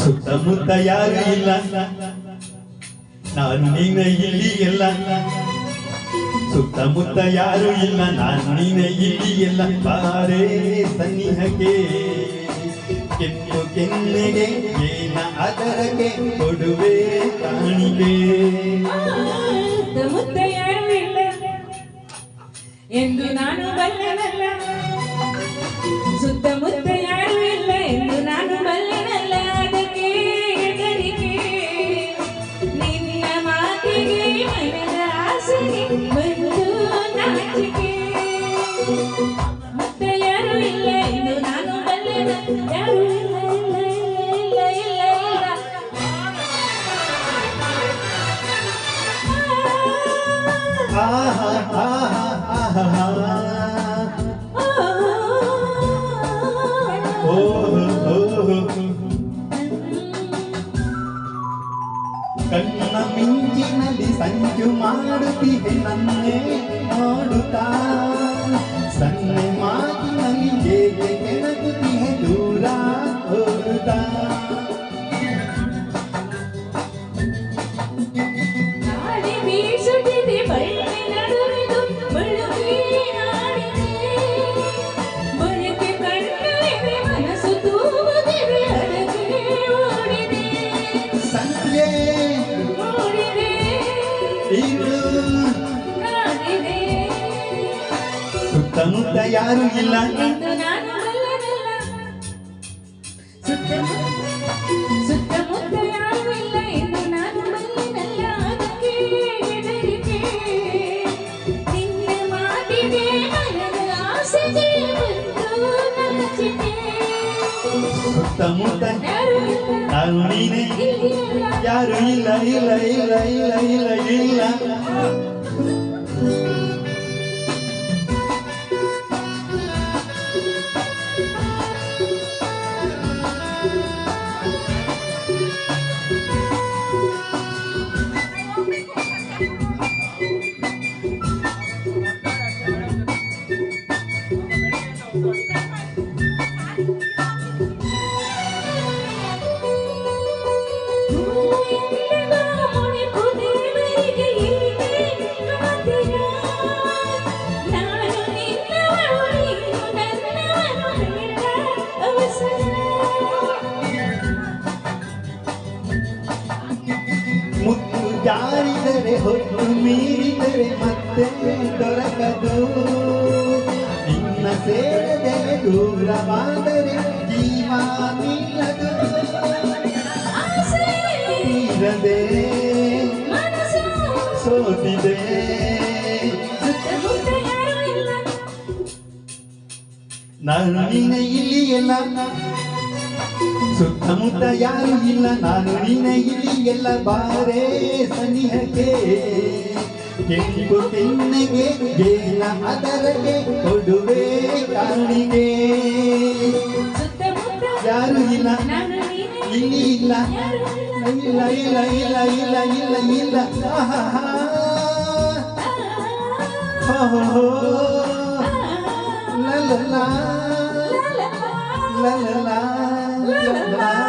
ಸುತ್ತಮುತ್ತ ಯಾರು ಇಲ್ಲ ನಾನು ನೀನ ಇಲ್ಲಿ ಇಲ್ಲ. ಸುತ್ತಮುತ್ತ ಯಾರು ಇಲ್ಲ. ನಾನು ನೀನ ಇಲ್ಲಿ ಎಲ್ಲ ಬಾರೆ ಸನಿಹಕ್ಕೆ ಕೆಂಪು ಕೆನ್ನೆಗೆ ಏನ ಅದರಕ್ಕೆ ಕೊಡುವೆ ಇಲ್ಲ. ಎಂದು ನಾನು ಬಲ್ಲನಲ್ಲ. ಕಣ್ಣ ಮಿಂಚಿನಲ್ಲಿ ಸಂಜು ಮಾಡುತ್ತಿದೆ ನನ್ನೇ ನೋಡುತ್ತಾ ಸುತ್ತಮುತ್ತ ಯಾರು ಇಲ್ಲ? ಸುತ್ತಮುತ್ತ ಯಾರು ಇಲ್ಲ ನಾನು ನೀನೇ ಇಲ್ಲಿಲ್ಲ ಯಾರು ಇಲ್ಲ ಇಲ್ಲ ಇಲ್ಲ ಇಲ್ಲ ಇಲ್ಲ ಇಲ್ಲ ಹೊತ್ತು ಮೀರಿದರೆ ಮತ್ತೆ ದೊರಕದು ನಿನ್ನ ಸೇರದೆ ದೂರವಾದರೆ ಜೀವ ನಿಲ್ಲದು ಇರದೆ ಸೋತಿದೆ. ನಾನು ನೀನೆ ಇಲ್ಲಿ ಎಲ್ಲ ಸುತ್ತಮುತ್ತ ಯಾರು ಇಲ್ಲ, ನಾನು ನೀನೆ ಇಲ್ಲಿ ಎಲ್ಲ ಬಾರೇ ಸನಿಹಕ್ಕೆ ಕೆಂಪು ಕೆನ್ನೆಗೆ ಏನ ಅದರಗೆ ಕೊಡುವೆ ಕಾಣಿಗೆ ಯಾರು ಇಲ್ಲ, ಇಲ್ಲಿ ಇಲ್ಲ ಇಲ್ಲ ಇಲ್ಲ ಇಲ್ಲ ಇಲ್ಲ ಇಲ್ಲ ಇಲ್ಲ. ಹೋ ಹೋ. ಲ ಲ ಲ. ಲ 真 的